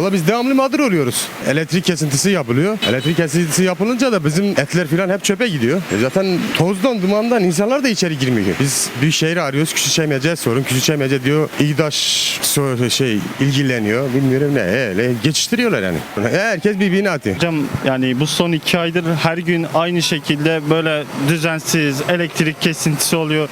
Valla biz devamlı mağdur oluyoruz. Elektrik kesintisi yapılıyor. Elektrik kesintisi yapılınca da bizim etler falan hep çöpe gidiyor. E zaten tozdan, dumandan insanlar da içeri girmiyor. Biz büyük şehri arıyoruz. Küçülçemece sorun. Küçülçemece diyor İGDAŞ şey ilgileniyor. Bilmiyorum ne. Öyle geçiştiriyorlar yani. Herkes birbirini atıyor. Hocam yani bu son iki aydır her gün aynı şekilde böyle düzensiz elektrik kesintisi oluyor.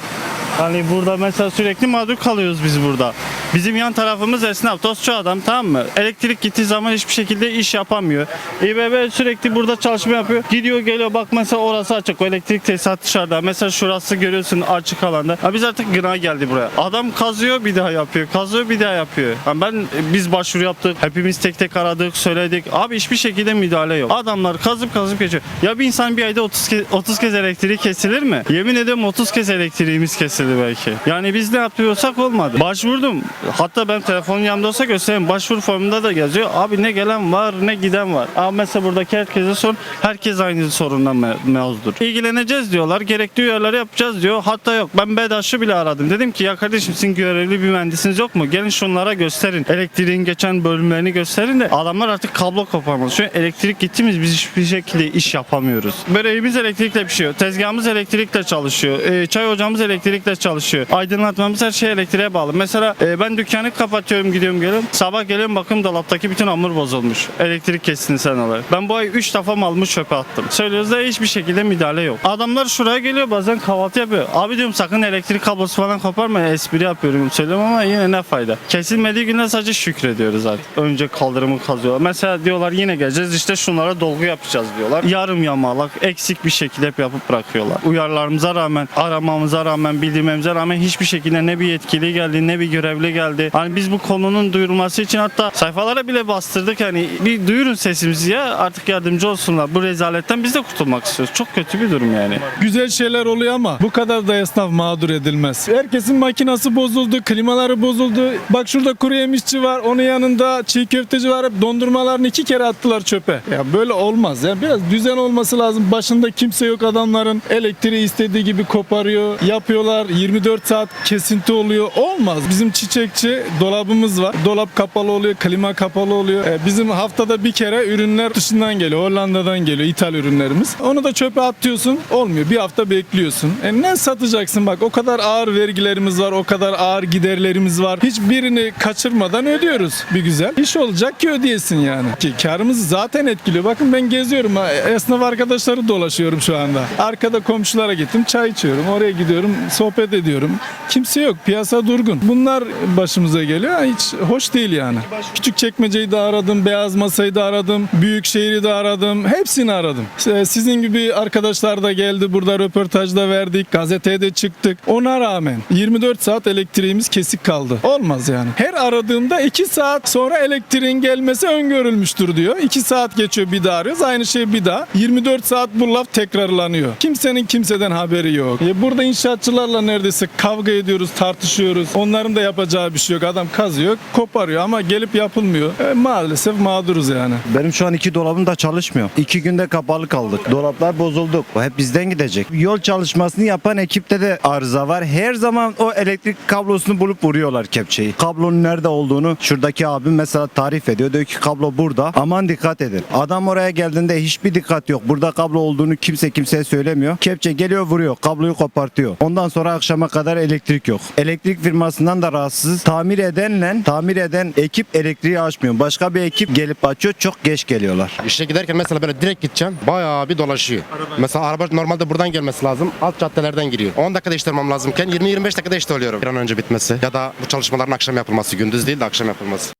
Hani burada mesela sürekli mağdur kalıyoruz biz burada. Bizim yan tarafımız esnaf, tostçu adam tamam mı? Elektrik gittiği zaman hiçbir şekilde iş yapamıyor. İBB sürekli burada çalışma yapıyor. Gidiyor geliyor bak mesela orası açık. O elektrik tesisatı dışarıda. Mesela şurası görüyorsun açık alanda. Ha biz artık gına geldi buraya. Adam kazıyor bir daha yapıyor. Kazıyor bir daha yapıyor. Ha ben biz başvuru yaptık. Hepimiz tek tek aradık, söyledik. Abi hiçbir şekilde müdahale yok. Adamlar kazıp kazıp geçiyor. Ya bir insan bir ayda 30 kez, 30 kez elektriği kesilir mi? Yemin ederim 30 kez elektriğimiz kesildi belki. Yani biz ne yapıyorsak olmadı. Başvurdum. Hatta ben telefonum yanımda olsa göstereyim. Başvuru formunda da yazıyor. Abi ne gelen var ne giden var. Ama mesela buradaki herkese sor. Herkes aynı sorundan me- mevzudur. İlgileneceğiz diyorlar. Gerekli uyarıları yapacağız diyor. Hatta yok. Ben BEDAŞ'ı bile aradım. Dedim ki ya kardeşim sizin görevli bir mühendisiniz yok mu? Gelin şunlara gösterin. Elektriğin geçen bölümlerini gösterin de adamlar artık kablo koparmaz. An elektrik gittiğimiz biz hiçbir şekilde iş yapamıyoruz. Böreğimiz elektrikle pişiyor. Tezgahımız elektrikle çalışıyor. Ee, çay ocağımız elektrikle çalışıyor. Aydınlatmamız her şey elektriğe bağlı. Mesela e, ben dükkanı kapatıyorum gidiyorum geliyorum. Sabah geliyorum bakım dolaptaki bütün hamur bozulmuş. Elektrik kessin sen olarak. Ben bu ay 3 defa malımı çöpe attım. Söylüyoruz da hiçbir şekilde müdahale yok. Adamlar şuraya geliyor bazen kahvaltı yapıyor. Abi diyorum sakın elektrik kablosu falan koparma. Espri yapıyorum söylüyorum ama yine ne fayda. Kesilmediği günde sadece şükrediyoruz zaten. Önce kaldırımı kazıyorlar. Mesela diyorlar yine geleceğiz işte şunlara dolgu yapacağız diyorlar. Yarım yamalak eksik bir şekilde hep yapıp bırakıyorlar. Uyarılarımıza rağmen aramamıza rağmen bildirmemize rağmen hiçbir şekilde ne bir yetkili geldi ne bir görevli geldi. Hani biz bu konunun duyurulması için hatta sayfalara bile bastırdık hani bir duyurun sesimizi ya artık yardımcı olsunlar. Bu rezaletten biz de kurtulmak istiyoruz. Çok kötü bir durum yani. Güzel şeyler oluyor ama bu kadar da esnaf mağdur edilmez. Herkesin makinası bozuldu, klimaları bozuldu. Bak şurada kuru yemişçi var, onun yanında çiğ köfteci var. Dondurmalarını iki kere attılar çöpe. Ya böyle olmaz ya. Biraz düzen olması lazım. Başında kimse yok adamların. Elektriği istediği gibi koparıyor. Yapıyorlar. 24 saat kesinti oluyor. Olmaz. Bizim çiçekçi dolabımız var. Dolap kapalı oluyor, klima kapalı oluyor. E, Bizim haftada bir kere ürünler dışından geliyor. Hollanda'dan geliyor ithal ürünlerimiz. Onu da çöpe atıyorsun. Olmuyor. Bir hafta bekliyorsun. E ne satacaksın bak o kadar ağır vergilerimiz var. O kadar ağır giderlerimiz var. Hiçbirini kaçırmadan ödüyoruz bir güzel. İş olacak ki ödeyesin yani. Ki karımızı zaten etkiliyor. Bakın ben geziyorum. Esnaf arkadaşları dolaşıyorum şu anda. Arkada komşulara gittim. Çay içiyorum. Oraya gidiyorum. Sohbet ediyorum. Kimse yok. Piyasa durgun. Bunlar başımıza geliyor. Hiç hoş değil yani. Küçük çekmeceyi de aradım. Beyaz masayı da aradım. Büyük şehri de aradım. Hepsini aradım. Sizin gibi arkadaşlar da geldi. Burada röportajda verdik. Gazeteye de çıktık. Ona rağmen 24 saat elektriğimiz kesik kaldı. Olmaz yani. Her aradığımda 2 saat sonra elektriğin gelmesi öngörülmüştür diyor. 2 saat geçiyor bir daha arıyoruz. Aynı şey bir daha. 24 saat bu laf tekrarlanıyor. Kimsenin kimseden haberi yok. E, burada inşaatçılarla neredeyse kavga ediyoruz, tartışıyoruz. Onların da yapacağı bir şey yok. Adam kazıyor, koparıyor ama gelip yapılmıyor. E, maalesef mağduruz yani. Benim şu an iki dolabım da çalışmıyor. İki günde kapalı kaldık. Dolaplar bozuldu. Hep bizden gidecek. Yol çalışmasını yapan ekipte de arıza var. Her zaman o elektrik kablosunu bulup vuruyorlar kepçeyi. Kablonun nerede olduğunu şuradaki abim mesela tarif ediyor. Diyor ki kablo burada. Aman dikkat edin. Adam oraya geldiğinde hiçbir dikkat yok. Burada kablo olduğunu kimse kimseye söylemiyor. Kepçe geliyor vuruyor. Kabloyu kopartıyor. Ondan sonra akşama kadar elektrik yok. Elektrik firmasından da rahatsız. Tamir edenle tamir eden ekip elektriği açmıyor. Başka bir ekip gelip açıyor. Çok geç geliyorlar. İşe giderken mesela böyle direkt gideceğim. Bayağı bir dolaşıyor. Mesela araba normalde buradan gelmesi lazım. Alt caddelerden giriyor. 10 dakika değiştirmem lazımken 20-25 dakika değişti oluyorum. Bir an önce bitmesi. Ya da bu çalışmaların akşam yapılması. Gündüz değil de akşam yapılması.